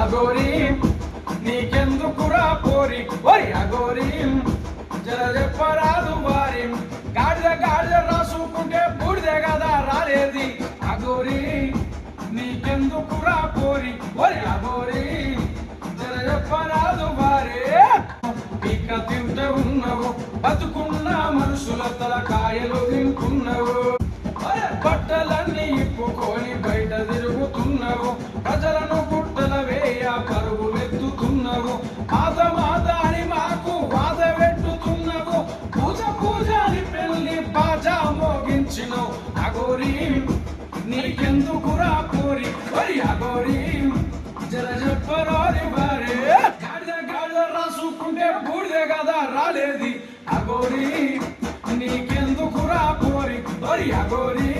అగోరి నీకెందుకురా పోరి? ఓరి అగోరి జర చెప్పరాదు వారి. గాడిద గాడిద రాసుకుంటే బూడిదే కదా రాలేది. అగోరి నీకెందుకురా పోరి? ఓరి అగోరి జర చెప్పరాదు వారి. ఇక తింటే ఉన్నవు బతుకున్న మనుషుల తలకాయలు తింటున్నవు బట్టలన్నీ ప్రజలను గుట్టల వేయ పరుగులెత్తుతున్నావు మాత మాత అని మాకు బాధ పెట్టుతున్నావు. పూజ పూజ అని పెళ్ళి బాజా మోగించినవు. అగోరి నీకెందుకురా కోరి? వరి అగోరి జర చెప్పరారి వారే. గాడిద గాడిద రాసుకుంటే బూడిదే కదా రాలేది. అగోరి నీకెందుకురా కోరి? వరి అగోరి